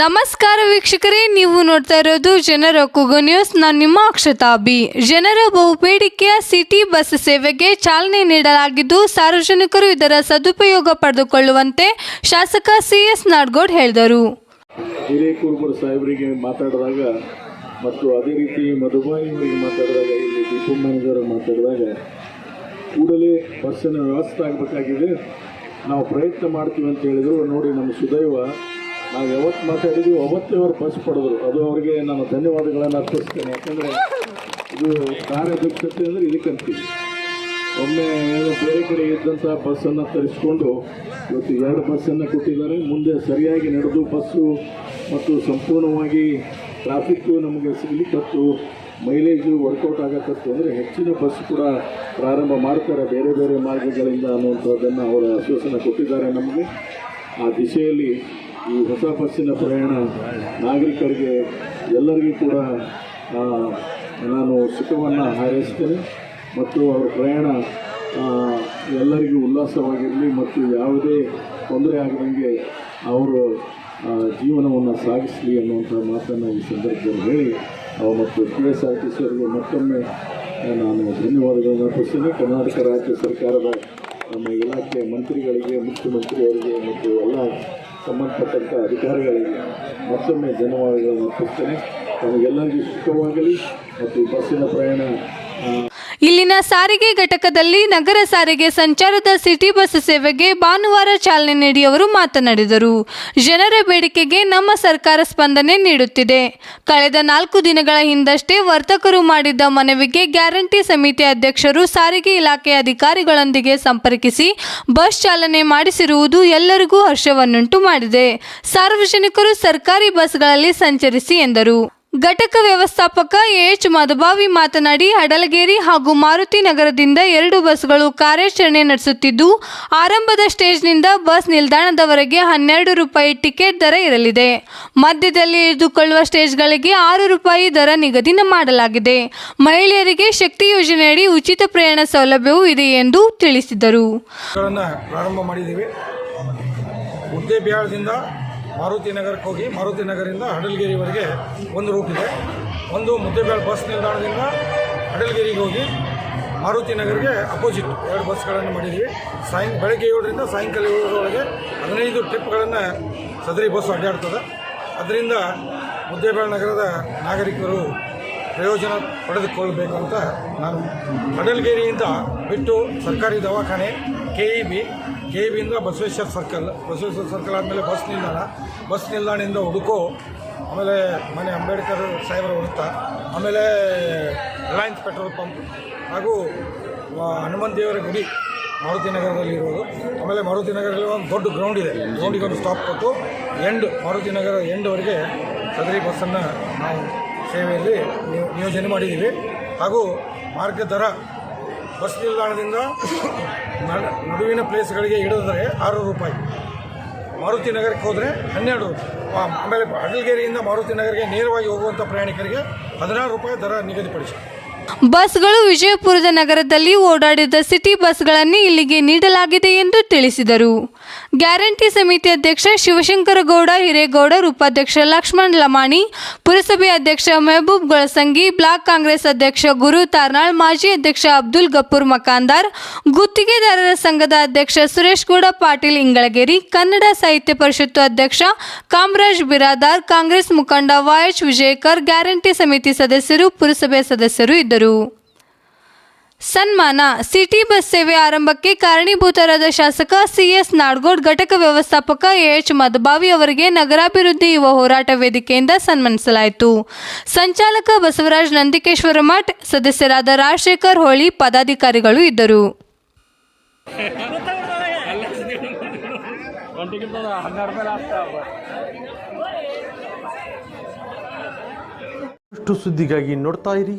ನಮಸ್ಕಾರ ವೀಕ್ಷಕರೇ, ನೀವು ನೋಡ್ತಾ ಇರೋದು ಜನರ ಕೂಗು ನ್ಯೂಸ್. ನಾನು ನಿಮ್ಮ ಅಕ್ಷತಾ ಬಿ ಜನರ ಬಹುಬೇಡಿಕೆಯ ಸಿಟಿ ಬಸ್ ಸೇವೆಗೆ ಚಾಲನೆ ನೀಡಲಾಗಿದ್ದು, ಸಾರ್ವಜನಿಕರು ಇದರ ಸದುಪಯೋಗ ಪಡೆದುಕೊಳ್ಳುವಂತೆ ಶಾಸಕ ಸಿ ಎಸ್ ನಾಡ್ಗೌಡ್ ಹೇಳಿದರು. ಹಿರೇಕೂರ್ಬರ್ ಸಾಹೇಬರಿಗೆ ಮಾತಾಡಿದಾಗ ಮತ್ತು ಅದೇ ರೀತಿ ಮಧುಬಾಯಿಯವರಿಗೆ ಮಾತಾಡಿದಾಗ, ಇಲ್ಲಿ ಡಿಪೋ ಮ್ಯಾನೇಜರ್ ಮಾತಾಡಿದಾಗ, ಕೂಡಲೇ ಬಸ್ಸಿನ ವ್ಯವಸ್ಥೆ ಆಗಬೇಕಾಗಿದೆ. ನಾವು ಪ್ರಯತ್ನ ಮಾಡ್ತೀವಿ ಅಂತ ಹೇಳಿದರು. ನೋಡಿ, ನಮ್ಮ ಸುದೈವ ನಾವು ಯಾವತ್ತು ಮಾತಾಡಿದ್ವಿ, ಅವತ್ತೇ ಅವ್ರು ಬಸ್ ಪಡೆದ್ರು. ಅದು ಅವರಿಗೆ ನಾನು ಧನ್ಯವಾದಗಳನ್ನು ಅರ್ಪಿಸ್ತೇನೆ. ಯಾಕಂದರೆ ಇದು ಕಾರ್ಯದಕ್ಷತೆ ಅಂದರೆ ಇದಕ್ಕೆ ಅಂತೀವಿ. ಒಮ್ಮೆ ಏನೋ ಬೇರೆ ಕಡೆ ಇದ್ದಂಥ ಬಸ್ಸನ್ನು ತರಿಸ್ಕೊಂಡು ಇವತ್ತು ಎರಡು ಬಸ್ಸನ್ನು ಕೊಟ್ಟಿದ್ದಾರೆ. ಮುಂದೆ ಸರಿಯಾಗಿ ನಡೆದು ಬಸ್ಸು ಮತ್ತು ಸಂಪೂರ್ಣವಾಗಿ ಟ್ರಾಫಿಕ್ಕು ನಮಗೆ ಸಿಗಲಿಕ್ಕತ್ತು ಮೈಲೇಜು ವರ್ಕೌಟ್ ಆಗತ್ತತ್ತು ಅಂದರೆ ಹೆಚ್ಚಿನ ಬಸ್ ಕೂಡ ಪ್ರಾರಂಭ ಮಾಡ್ತಾರೆ ಬೇರೆ ಬೇರೆ ಮಾರ್ಗಗಳಿಂದ ಅನ್ನುವಂಥದ್ದನ್ನು ಅವರ ಆಶ್ವಾಸನೆ ಕೊಟ್ಟಿದ್ದಾರೆ ನಮಗೆ. ಆ ದಿಶೆಯಲ್ಲಿ ಈ ಹೊಸ ಬಸ್ಸಿನ ಪ್ರಯಾಣ ನಾಗರಿಕರಿಗೆ ಎಲ್ಲರಿಗೂ ಕೂಡ ನಾನು ಸುಖವನ್ನು ಹಾರೈಸ್ತೇನೆ ಮತ್ತು ಅವರ ಪ್ರಯಾಣ ಎಲ್ಲರಿಗೂ ಉಲ್ಲಾಸವಾಗಿರಲಿ ಮತ್ತು ಯಾವುದೇ ತೊಂದರೆ ಆಗದಂಗೆ ಅವರು ಜೀವನವನ್ನು ಸಾಗಿಸಲಿ ಅನ್ನುವಂಥ ಮಾತನ್ನು ಈ ಸಂದರ್ಭದಲ್ಲಿ ಹೇಳಿ ಮತ್ತು K S R T C ಮತ್ತೊಮ್ಮೆ ನಾನು ಧನ್ಯವಾದಗಳನ್ನು ಅರ್ಪಿಸ್ತೇನೆ. ಕರ್ನಾಟಕ ರಾಜ್ಯ ಸರ್ಕಾರದ ನಮ್ಮ ಇಲಾಖೆ ಮಂತ್ರಿಗಳಿಗೆ, ಮುಖ್ಯಮಂತ್ರಿಯವರಿಗೆ ಮತ್ತು ಎಲ್ಲ ಸಂಬಂಧಪಟ್ಟಂಥ ಅಧಿಕಾರಿಗಳಿಗೆ ಮತ್ತೊಮ್ಮೆ ಧನ್ಯವಾದಗಳನ್ನು ಅರ್ಪಿಸ್ತೇನೆ ತಮಗೆಲ್ಲರಿಗೂ ಸುಖವಾಗಲಿ ಮತ್ತು ಬಸ್ಸಿನ ಪ್ರಯಾಣ ಇಲ್ಲಿನ ಸಾರಿಗೆ ಘಟಕದಲ್ಲಿ ನಗರ ಸಾರಿಗೆ ಸಂಚಾರದ ಸಿಟಿ ಬಸ್ ಸೇವೆಗೆ ಭಾನುವಾರ ಚಾಲನೆ ನೀಡಿ ಅವರು ಮಾತನಾಡಿದರು. ಜನರ ಬೇಡಿಕೆಗೆ ನಮ್ಮ ಸರ್ಕಾರ ಸ್ಪಂದನೆ ನೀಡುತ್ತಿದೆ. ಕಳೆದ ನಾಲ್ಕು ದಿನಗಳ ಹಿಂದಷ್ಟೇ ವರ್ತಕರು ಮಾಡಿದ್ದ ಮನವಿಗೆ ಗ್ಯಾರಂಟಿ ಸಮಿತಿ ಅಧ್ಯಕ್ಷರು ಸಾರಿಗೆ ಇಲಾಖೆ ಅಧಿಕಾರಿಗಳೊಂದಿಗೆ ಸಂಪರ್ಕಿಸಿ ಬಸ್ ಚಾಲನೆ ಮಾಡಿಸಿರುವುದು ಎಲ್ಲರಿಗೂ ಹರ್ಷವನ್ನುಂಟು ಮಾಡಿದೆ. ಸಾರ್ವಜನಿಕರು ಸರ್ಕಾರಿ ಬಸ್ಗಳಲ್ಲಿ ಸಂಚರಿಸಿ ಎಂದರು. ಘಟಕ ವ್ಯವಸ್ಥಾಪಕ ಎಚ್ ಮಧುಬಾವಿ ಮಾತನಾಡಿ ಅಡಲಗೇರಿ ಹಾಗೂ ಮಾರುತಿ ನಗರದಿಂದ ಎರಡು ಬಸ್ಗಳು ಕಾರ್ಯಾಚರಣೆ ನಡೆಸುತ್ತಿದ್ದು, ಆರಂಭದ ಸ್ಟೇಜ್ನಿಂದ ಬಸ್ ನಿಲ್ದಾಣದವರೆಗೆ ಹನ್ನೆರಡು ರೂಪಾಯಿ ಟಿಕೆಟ್ ದರ ಇರಲಿದೆ. ಮಧ್ಯದಲ್ಲಿ ಇಳಿದುಕೊಳ್ಳುವ ಸ್ಟೇಜ್ಗಳಿಗೆ ಆರು ರೂಪಾಯಿ ದರ ನಿಗದಿ ಮಾಡಲಾಗಿದೆ. ಮಹಿಳೆಯರಿಗೆ ಶಕ್ತಿ ಯೋಜನೆಯಡಿ ಉಚಿತ ಪ್ರಯಾಣ ಸೌಲಭ್ಯವೂ ಇದೆ ಎಂದು ತಿಳಿಸಿದರು. ಮಾರುತಿ ನಗರಕ್ಕೆ ಹೋಗಿ ಮಾರುತಿ ನಗರದಿಂದ ಹಡಲ್ಗಿರಿವರೆಗೆ ಒಂದು ರೂಟ್ ಇದೆ. ಒಂದು ಮುದ್ದೇಬಿಹಾಳ್ ಬಸ್ ನಿಲ್ದಾಣದಿಂದ ಹಡಲ್ಗಿರಿಗೆ ಹೋಗಿ ಮಾರುತಿ ನಗರಿಗೆ ಅಪೋಸಿಟ್ ಎರಡು ಬಸ್ಗಳನ್ನು ಮಾಡಿದ್ದೀವಿ. ಸಾಯಂ, ಬೆಳಗ್ಗೆ ಏಳರಿಂದ ಸಾಯಂಕಾಲ ಏಳರೊಳಗೆ ಹದಿನೈದು ಟ್ರಿಪ್ಗಳನ್ನು ಸದರಿ ಬಸ್ ಅಡ್ಡಾಡ್ತದೆ. ಅದರಿಂದ ಮುದ್ದೇಬಿಹಾಳ್ ನಗರದ ನಾಗರಿಕರು ಪ್ರಯೋಜನ ಪಡೆದುಕೊಳ್ಳಬೇಕು ಅಂತ ನಾನು ಅಡಲ್ಗೇರಿಯಿಂದ ಬಿಟ್ಟು ಸರ್ಕಾರಿ ದವಾಖಾನೆ, ಕೆ ಇ ಬಿ ಕೆ ಬಿಯಿಂದ ಬಸವೇಶ್ವರ ಸರ್ಕಲ್ ಬಸವೇಶ್ವರ ಸರ್ಕಲ್ ಆದಮೇಲೆ ಬಸ್ ನಿಲ್ದಾಣ. ಬಸ್ ನಿಲ್ದಾಣದಿಂದ ಹುಡುಕೋ, ಆಮೇಲೆ ಮನೆ ಅಂಬೇಡ್ಕರ್ ಸಾಹೇಬರ ವೃತ್ತ ಆಮೇಲೆ ರಿಲಯನ್ಸ್ ಪೆಟ್ರೋಲ್ ಪಂಪ್ ಹಾಗೂ ಹನುಮಂತ ದೇವರ ಗುಡಿ, ಮಾರುತಿ ನಗರದಲ್ಲಿ ಇರೋದು. ಆಮೇಲೆ ಮಾರುತಿ ನಗರದಲ್ಲಿ ಒಂದು ದೊಡ್ಡ ಗ್ರೌಂಡ್ ಇದೆ. ಗ್ರೌಂಡಿಗೆ ಒಂದು ಸ್ಟಾಪ್ ಕೊಟ್ಟು ಎಂಡ್ ಮಾರುತಿ ನಗರ ಎಂಡ್ವರೆಗೆ ಸದರಿ ಬಸ್ಸನ್ನು ನಾವು ಸೇವೆಯಲ್ಲಿ ನಿಯೋಜನೆ ಮಾಡಿದ್ದೀವಿ. ಹಾಗೂ ಮಾರ್ಗ ದರ ಬಸ್ ನಿಲ್ದಾಣದಿಂದ ನಡುವಿನ ಪ್ಲೇಸ್ಗಳಿಗೆ ಇಳಿದ್ರೆ ಆರು ರೂಪಾಯಿ. ಮಾರುತಿ ನಗರಕ್ಕೆ ಹೋದರೆ ಹನ್ನೆರಡು ಆಮೇಲೆ ಅಡಲ್ಗೇರಿಯಿಂದ ಮಾರುತಿ ನಗರಿಗೆ ನೇರವಾಗಿ ಹೋಗುವಂಥ ಪ್ರಯಾಣಿಕರಿಗೆ ಹದಿನಾರು ರೂಪಾಯಿ ದರ ನಿಗದಿಪಡಿಸಿ. ಬಸ್ಗಳು ವಿಜಯಪುರದ ನಗರದಲ್ಲಿ ಓಡಾಡಿದ ಸಿಟಿ ಬಸ್ಗಳನ್ನು ಇಲ್ಲಿಗೆ ನೀಡಲಾಗಿದೆ ಎಂದು ತಿಳಿಸಿದರು. ಗ್ಯಾರಂಟಿ ಸಮಿತಿ ಅಧ್ಯಕ್ಷ ಶಿವಶಂಕರಗೌಡ ಹಿರೇಗೌಡರ್ ಉಪಾಧ್ಯಕ್ಷ ಲಕ್ಷ್ಮಣ್ ಲಮಾಣಿ, ಪುರಸಭೆ ಅಧ್ಯಕ್ಷ ಮೆಹಬೂಬ್ ಗೊಳಸಂಗಿ, ಬ್ಲಾಕ್ ಕಾಂಗ್ರೆಸ್ ಅಧ್ಯಕ್ಷ ಗುರು ತಾರ್ನಾಳ್, ಮಾಜಿ ಅಧ್ಯಕ್ಷ ಅಬ್ದುಲ್ ಗಫೂರ್ ಮಕಾಂದಾರ್, ಗುತ್ತಿಗೆದಾರರ ಸಂಘದ ಅಧ್ಯಕ್ಷ ಸುರೇಶ್ ಗೌಡ, ಪಾಟೀಲ್ ಇಂಗಳಗೇರಿ, ಕನ್ನಡ ಸಾಹಿತ್ಯ ಪರಿಷತ್ತು ಅಧ್ಯಕ್ಷ ಕಾಮರಾಜ್ ಬಿರಾದಾರ್, ಕಾಂಗ್ರೆಸ್ ಮುಖಂಡ ವಾಯಚ್ ವಿಜಯಕರ್, ಗ್ಯಾರಂಟಿ ಸಮಿತಿ ಸದಸ್ಯರು, ಪುರಸಭೆ ಸದಸ್ಯರು ಇದ್ದರು. ಸನ್ಮಾನ ಸಿಟಿ ಬಸ್ ಸೇವೆ ಆರಂಭಕ್ಕೆ ಕಾರಣೀಭೂತರಾದ ಶಾಸಕ ಸಿಎಸ್ ನಾಡ್ಗೋಡ್, ಘಟಕ ವ್ಯವಸ್ಥಾಪಕ ಎಚ್. ಮದಬಾವಿ ಅವರಿಗೆ ನಗರಾಭಿವೃದ್ಧಿ ಯುವ ಹೋರಾಟ ವೇದಿಕೆಯಿಂದ ಸನ್ಮಾನಿಸಲಾಯಿತು. ಸಂಚಾಲಕ ಬಸವರಾಜ್ ನಂದಿಕೇಶ್ವರ ಮಠ್, ಸದಸ್ಯರಾದ ರಾಜಶೇಖರ್ ಹೋಳಿ ಪದಾಧಿಕಾರಿಗಳು ಇದ್ದರು. ಸುದ್ದಿಗಾಗಿ ನೋಡ್ತಾ ಇರಿ.